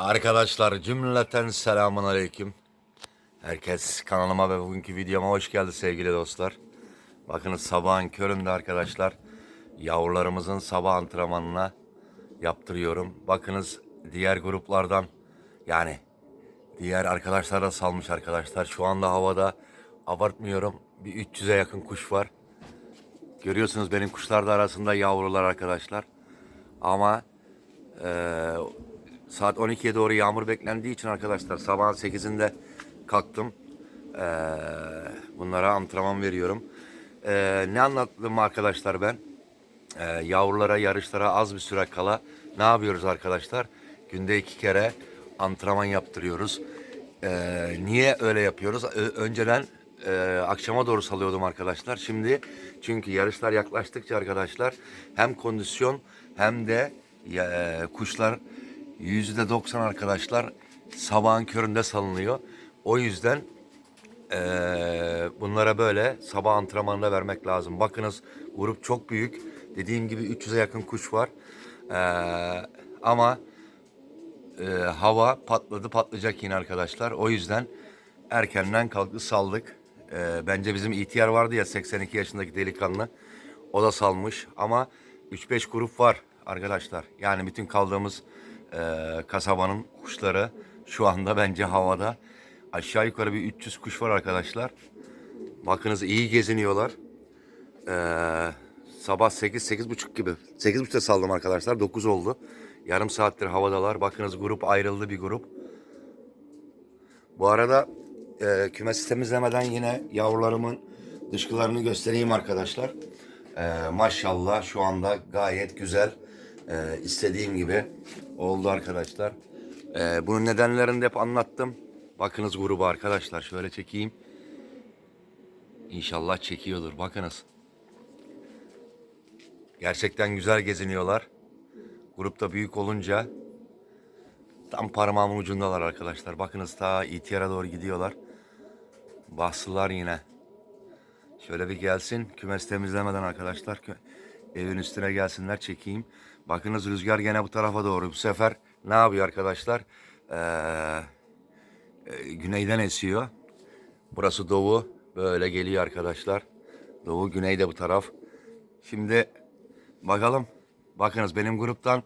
Arkadaşlar cümleten selamun aleyküm. Herkes kanalıma ve bugünkü videoma hoş geldi sevgili dostlar. Bakınız sabahın köründe arkadaşlar yavrularımızın sabah antrenmanına yaptırıyorum. Bakınız diğer gruplardan yani diğer arkadaşlar da salmış arkadaşlar. Şu anda havada abartmıyorum bir 300'e yakın kuş var. Görüyorsunuz benim kuşlar da arasında yavrular arkadaşlar. Ama eee Saat 12'ye doğru yağmur beklendiği için arkadaşlar sabahın 8'inde kalktım. Ee, bunlara antrenman veriyorum. Ee, ne anlattım arkadaşlar ben? Ee, yavrulara, yarışlara az bir süre kala ne yapıyoruz arkadaşlar? Günde iki kere antrenman yaptırıyoruz. Ee, niye öyle yapıyoruz? Ö- önceden e, akşama doğru salıyordum arkadaşlar. Şimdi çünkü yarışlar yaklaştıkça arkadaşlar hem kondisyon hem de e, kuşlar yüzde doksan arkadaşlar sabahın köründe salınıyor. O yüzden eee, bunlara böyle sabah antrenmanında vermek lazım. Bakınız grup çok büyük. Dediğim gibi 300'e yakın kuş var. Eee, ama eee, hava patladı patlayacak yine arkadaşlar. O yüzden erkenden kalktı saldık. Eee, bence bizim ihtiyar vardı ya 82 yaşındaki delikanlı. O da salmış ama 3-5 grup var arkadaşlar. Yani bütün kaldığımız eee, kasabanın kuşları şu anda bence havada. Aşağı yukarı bir 300 kuş var arkadaşlar. Bakınız iyi geziniyorlar. Eee, sabah 8 buçuk gibi. 8.30'da saldım arkadaşlar. 9 oldu. Yarım saattir havadalar. Bakınız grup ayrıldı bir grup. Bu arada e, kümesi temizlemeden yine yavrularımın dışkılarını göstereyim arkadaşlar. E, maşallah şu anda gayet güzel. E, istediğim gibi oldu arkadaşlar. E, bunun nedenlerini de hep anlattım. Bakınız grubu arkadaşlar. Şöyle çekeyim. İnşallah çekiyordur. Bakınız. Gerçekten güzel geziniyorlar. Grupta büyük olunca Tam parmağımın ucundalar arkadaşlar. Bakınız ta ihtiyara doğru gidiyorlar. Bastılar yine. Şöyle bir gelsin. Kümes temizlemeden arkadaşlar. kö- Evin üstüne gelsinler çekeyim. Bakınız rüzgar gene bu tarafa doğru. Bu sefer ne yapıyor arkadaşlar? Ee, e, güneyden esiyor. Burası doğu. Böyle geliyor arkadaşlar. Doğu güneyde bu taraf. Şimdi bakalım. Bakınız benim gruptan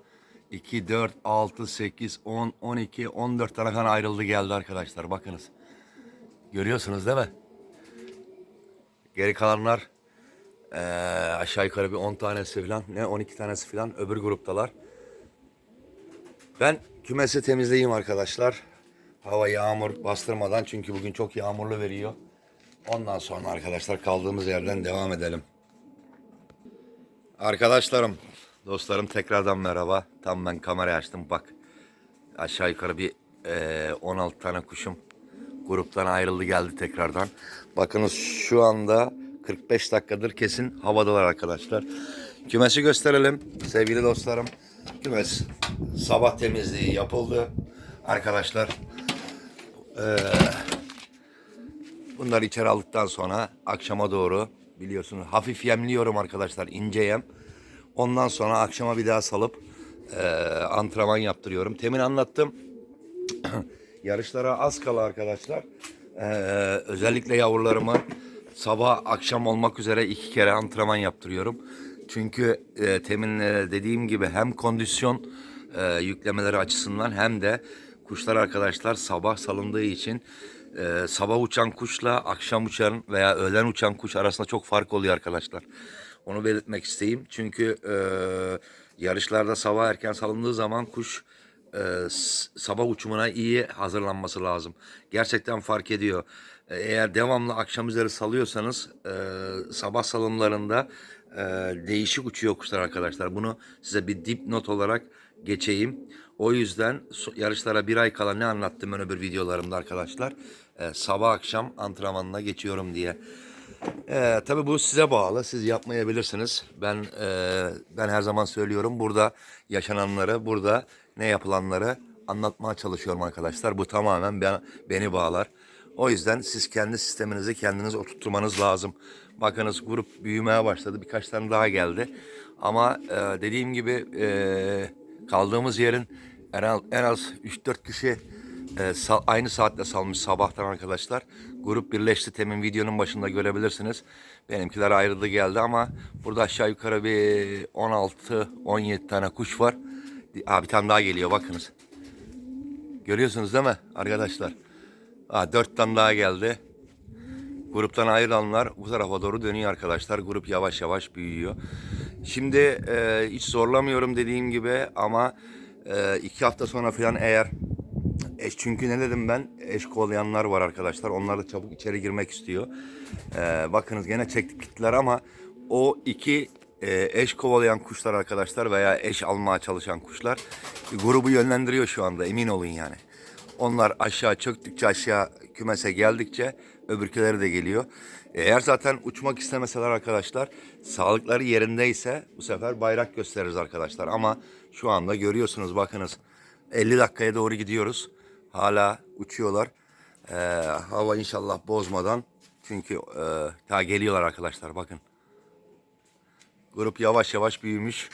2, 4, 6, 8, 10, 12, 14 tane kan ayrıldı geldi arkadaşlar. Bakınız. Görüyorsunuz değil mi? Geri kalanlar eee, aşağı yukarı bir 10 tanesi falan ne 12 tanesi falan öbür gruptalar. Ben kümesi temizleyeyim arkadaşlar. Hava yağmur bastırmadan çünkü bugün çok yağmurlu veriyor. Ondan sonra arkadaşlar kaldığımız yerden devam edelim. Arkadaşlarım, dostlarım tekrardan merhaba. Tam ben kamerayı açtım bak. Aşağı yukarı bir eee, 16 tane kuşum gruptan ayrıldı geldi tekrardan. Bakınız şu anda 45 dakikadır kesin havadalar arkadaşlar. Kümesi gösterelim sevgili dostlarım. Kümes sabah temizliği yapıldı arkadaşlar. Eee Bunları içeri aldıktan sonra akşama doğru biliyorsunuz hafif yemliyorum arkadaşlar ince yem. Ondan sonra akşama bir daha salıp eee antrenman yaptırıyorum. Temin anlattım. Yarışlara az kala arkadaşlar. Eee, özellikle yavrularımı sabah akşam olmak üzere iki kere antrenman yaptırıyorum. Çünkü eee, temin eee, dediğim gibi hem kondisyon eee, yüklemeleri açısından hem de kuşlar arkadaşlar sabah salındığı için eee, sabah uçan kuşla akşam uçan veya öğlen uçan kuş arasında çok fark oluyor arkadaşlar. Onu belirtmek isteyeyim. Çünkü eee, yarışlarda sabah erken salındığı zaman kuş e, sabah uçumuna iyi hazırlanması lazım. Gerçekten fark ediyor. E, Eğer devamlı akşam üzeri salıyorsanız e, sabah salımlarında e, değişik uçuyor kuşlar arkadaşlar. Bunu size bir dipnot olarak geçeyim. O yüzden yarışlara bir ay kala ne anlattım ben öbür videolarımda arkadaşlar. E, sabah akşam antrenmanına geçiyorum diye. Ee, tabii bu size bağlı. Siz yapmayabilirsiniz. Ben e, ben her zaman söylüyorum. Burada yaşananları, burada ne yapılanları anlatmaya çalışıyorum arkadaşlar. Bu tamamen ben, beni bağlar. O yüzden siz kendi sisteminizi kendiniz oturtmanız lazım. Bakınız grup büyümeye başladı. Birkaç tane daha geldi. Ama e, dediğim gibi e, kaldığımız yerin en az, en az 3-4 kişi e, sa- aynı saatte salmış sabahtan arkadaşlar. Grup birleşti temin videonun başında görebilirsiniz. Benimkiler ayrıldı geldi ama burada aşağı yukarı bir 16-17 tane kuş var. Aa, bir tane daha geliyor bakınız. Görüyorsunuz değil mi arkadaşlar? Aa, 4 tane daha geldi. Gruptan ayrılanlar bu tarafa doğru dönüyor arkadaşlar. Grup yavaş yavaş büyüyor. Şimdi e, hiç zorlamıyorum dediğim gibi ama e, iki hafta sonra falan eğer eş, çünkü ne dedim ben eş kovalayanlar var arkadaşlar. Onlar da çabuk içeri girmek istiyor. E, bakınız gene çektik gittiler ama o iki e, eş kovalayan kuşlar arkadaşlar veya eş almaya çalışan kuşlar grubu yönlendiriyor şu anda emin olun yani. Onlar aşağı çöktükçe aşağı kümese geldikçe öbürküleri de geliyor. Eğer zaten uçmak istemeseler arkadaşlar sağlıkları yerindeyse bu sefer bayrak gösteririz arkadaşlar. Ama şu anda görüyorsunuz bakınız 50 dakikaya doğru gidiyoruz. Hala uçuyorlar. Ee, hava inşallah bozmadan çünkü e, daha geliyorlar arkadaşlar bakın. Grup yavaş yavaş büyümüş.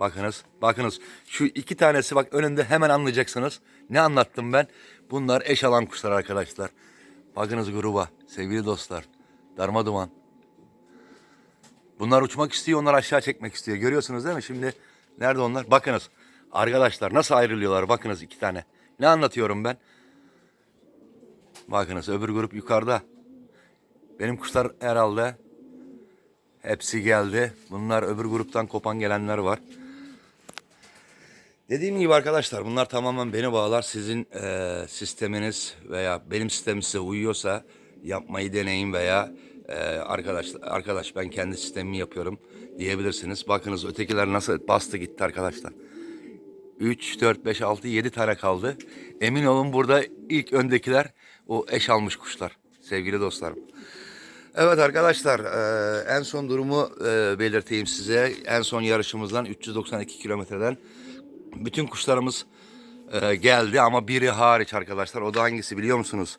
Bakınız, bakınız. Şu iki tanesi bak önünde hemen anlayacaksınız. Ne anlattım ben? Bunlar eş alan kuşlar arkadaşlar. Bakınız gruba, sevgili dostlar. Darma duman. Bunlar uçmak istiyor, onlar aşağı çekmek istiyor. Görüyorsunuz değil mi? Şimdi nerede onlar? Bakınız. Arkadaşlar nasıl ayrılıyorlar? Bakınız iki tane. Ne anlatıyorum ben? Bakınız öbür grup yukarıda. Benim kuşlar herhalde hepsi geldi. Bunlar öbür gruptan kopan gelenler var. Dediğim gibi arkadaşlar bunlar tamamen beni bağlar. Sizin eee, sisteminiz veya benim sistemim size uyuyorsa yapmayı deneyin veya eee, arkadaş arkadaş ben kendi sistemimi yapıyorum diyebilirsiniz. Bakınız ötekiler nasıl bastı gitti arkadaşlar. 3, 4, 5, 6, 7 tane kaldı. Emin olun burada ilk öndekiler o eş almış kuşlar sevgili dostlarım. Evet arkadaşlar eee, en son durumu eee, belirteyim size. En son yarışımızdan 392 kilometreden bütün kuşlarımız eee, geldi ama biri hariç arkadaşlar. O da hangisi biliyor musunuz?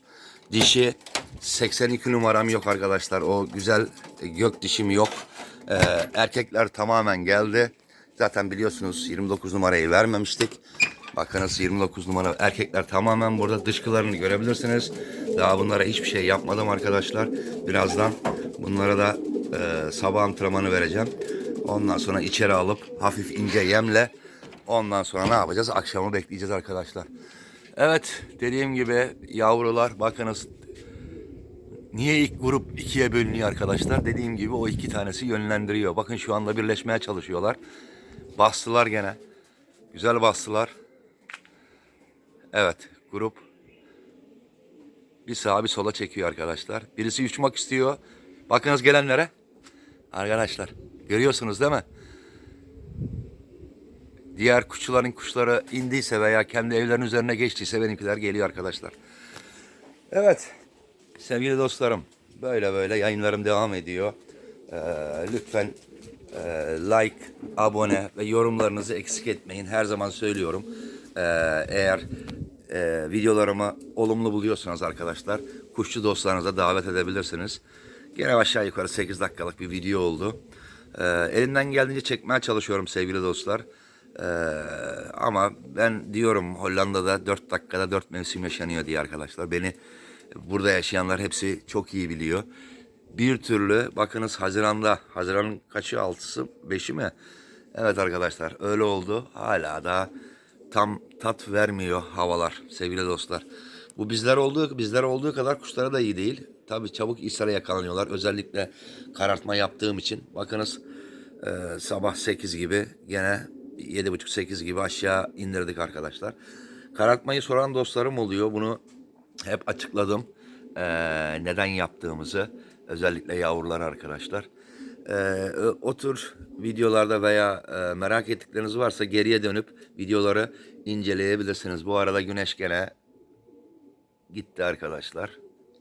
Dişi 82 numaram yok arkadaşlar. O güzel e, gök dişim yok. Eee, erkekler tamamen geldi. Zaten biliyorsunuz 29 numarayı vermemiştik. Bakınız 29 numara erkekler tamamen burada dışkılarını görebilirsiniz. Daha bunlara hiçbir şey yapmadım arkadaşlar. Birazdan bunlara da e, sabah antrenmanı vereceğim. Ondan sonra içeri alıp hafif ince yemle ondan sonra ne yapacağız? Akşamı bekleyeceğiz arkadaşlar. Evet dediğim gibi yavrular bakınız Niye ilk grup ikiye bölünüyor arkadaşlar? Dediğim gibi o iki tanesi yönlendiriyor. Bakın şu anda birleşmeye çalışıyorlar. Bastılar gene. Güzel bastılar. Evet grup bir sağa bir sola çekiyor arkadaşlar. Birisi uçmak istiyor. Bakınız gelenlere. Arkadaşlar görüyorsunuz değil mi? Diğer kuşçuların kuşları indiyse veya kendi evlerinin üzerine geçtiyse benimkiler geliyor arkadaşlar. Evet sevgili dostlarım böyle böyle yayınlarım devam ediyor. Ee, lütfen e, like, abone ve yorumlarınızı eksik etmeyin. Her zaman söylüyorum. Ee, eğer e, videolarımı olumlu buluyorsanız arkadaşlar kuşçu dostlarınıza davet edebilirsiniz. Gene aşağı yukarı 8 dakikalık bir video oldu. Ee, elimden geldiğince çekmeye çalışıyorum sevgili dostlar. Ee, ama ben diyorum Hollanda'da 4 dakikada 4 mevsim yaşanıyor diye arkadaşlar. Beni burada yaşayanlar hepsi çok iyi biliyor. Bir türlü bakınız Haziran'da, Haziran'ın kaçı altısı, beşi mi? Evet arkadaşlar öyle oldu. Hala da tam tat vermiyor havalar sevgili dostlar. Bu bizler olduğu bizler olduğu kadar kuşlara da iyi değil. Tabii çabuk ishara yakalanıyorlar. Özellikle karartma yaptığım için. Bakınız e, sabah 8 gibi gene 7.30-8 gibi aşağı indirdik arkadaşlar. Karartmayı soran dostlarım oluyor. Bunu hep açıkladım. E, neden yaptığımızı. Özellikle yavrular arkadaşlar. E, o tür videolarda veya e, merak ettikleriniz varsa geriye dönüp videoları inceleyebilirsiniz. Bu arada güneş gene gitti arkadaşlar.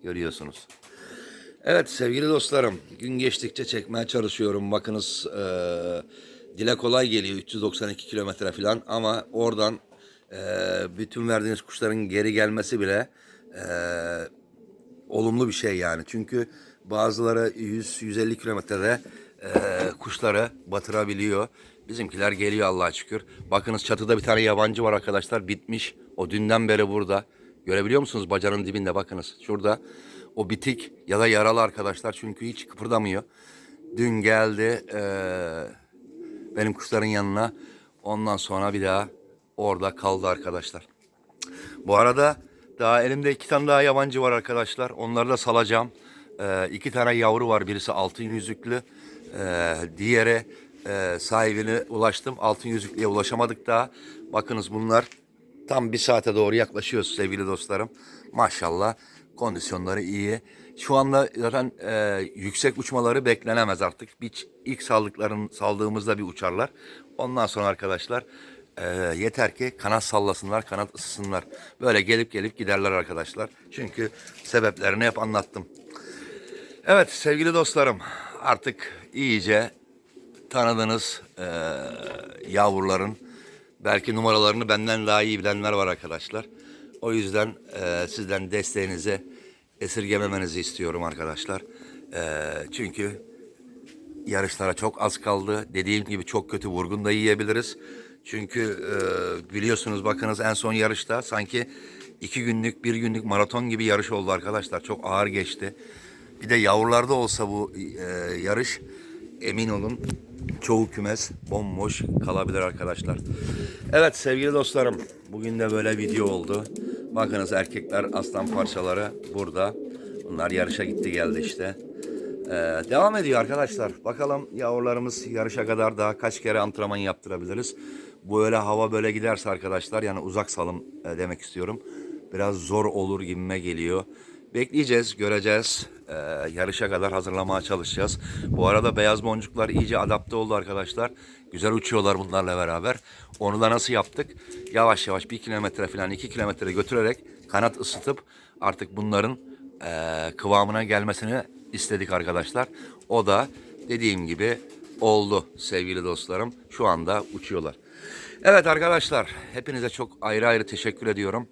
Görüyorsunuz. Evet sevgili dostlarım gün geçtikçe çekmeye çalışıyorum. Bakınız e, dile kolay geliyor 392 kilometre falan ama oradan e, bütün verdiğiniz kuşların geri gelmesi bile e, olumlu bir şey yani. Çünkü bazıları 100-150 kilometrede e, kuşları batırabiliyor. Bizimkiler geliyor Allah'a şükür. Bakınız çatıda bir tane yabancı var arkadaşlar. Bitmiş. O dünden beri burada. Görebiliyor musunuz bacanın dibinde bakınız. Şurada o bitik ya da yaralı arkadaşlar. Çünkü hiç kıpırdamıyor. Dün geldi eee, benim kuşların yanına. Ondan sonra bir daha orada kaldı arkadaşlar. Bu arada daha elimde iki tane daha yabancı var arkadaşlar. Onları da salacağım. Ee, iki tane yavru var. Birisi altın yüzüklü. Ee, diğeri e, sahibine ulaştım. Altın yüzüklüye ulaşamadık daha. Bakınız bunlar tam bir saate doğru yaklaşıyoruz sevgili dostlarım. Maşallah kondisyonları iyi. Şu anda zaten e, yüksek uçmaları beklenemez artık. Bir, ilk saldıkların saldığımızda bir uçarlar. Ondan sonra arkadaşlar ee, yeter ki kanat sallasınlar, kanat ısısınlar. Böyle gelip gelip giderler arkadaşlar. Çünkü sebeplerini hep anlattım. Evet sevgili dostlarım artık iyice tanıdığınız e, yavruların belki numaralarını benden daha iyi bilenler var arkadaşlar. O yüzden e, sizden desteğinizi esirgememenizi istiyorum arkadaşlar. E, çünkü yarışlara çok az kaldı. Dediğim gibi çok kötü vurgun da yiyebiliriz. Çünkü e, biliyorsunuz bakınız en son yarışta sanki iki günlük bir günlük maraton gibi yarış oldu arkadaşlar. Çok ağır geçti. Bir de yavrularda olsa bu e, yarış emin olun çoğu kümes bomboş kalabilir arkadaşlar. Evet sevgili dostlarım bugün de böyle video oldu. Bakınız erkekler aslan parçaları burada. Bunlar yarışa gitti geldi işte. Ee, devam ediyor arkadaşlar. Bakalım yavrularımız yarışa kadar daha kaç kere antrenman yaptırabiliriz. Bu öyle hava böyle giderse arkadaşlar yani uzak salım e, demek istiyorum. Biraz zor olur gibime geliyor. Bekleyeceğiz, göreceğiz. Ee, yarışa kadar hazırlamaya çalışacağız. Bu arada beyaz boncuklar iyice adapte oldu arkadaşlar. Güzel uçuyorlar bunlarla beraber. Onu da nasıl yaptık? Yavaş yavaş bir kilometre falan iki kilometre götürerek kanat ısıtıp artık bunların e, kıvamına gelmesini istedik arkadaşlar. O da dediğim gibi oldu sevgili dostlarım. Şu anda uçuyorlar. Evet arkadaşlar hepinize çok ayrı ayrı teşekkür ediyorum.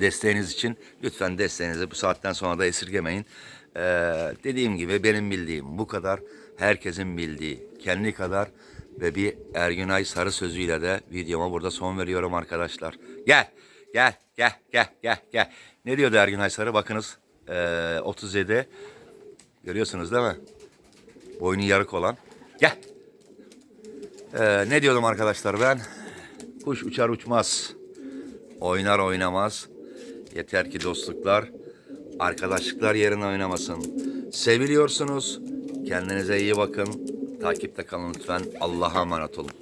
Desteğiniz için lütfen desteğinizi bu saatten sonra da esirgemeyin. Ee, dediğim gibi benim bildiğim bu kadar. Herkesin bildiği kendi kadar ve bir Ergünay Sarı sözüyle de videoma burada son veriyorum arkadaşlar. Gel, gel, gel, gel, gel, gel. Ne diyordu Ergünay Sarı? Bakınız ee, 37 Görüyorsunuz değil mi? Boynu yarık olan. Gel. Ee, ne diyordum arkadaşlar ben? Kuş uçar uçmaz. Oynar oynamaz. Yeter ki dostluklar, arkadaşlıklar yerine oynamasın. Seviliyorsunuz. Kendinize iyi bakın. Takipte kalın lütfen. Allah'a emanet olun.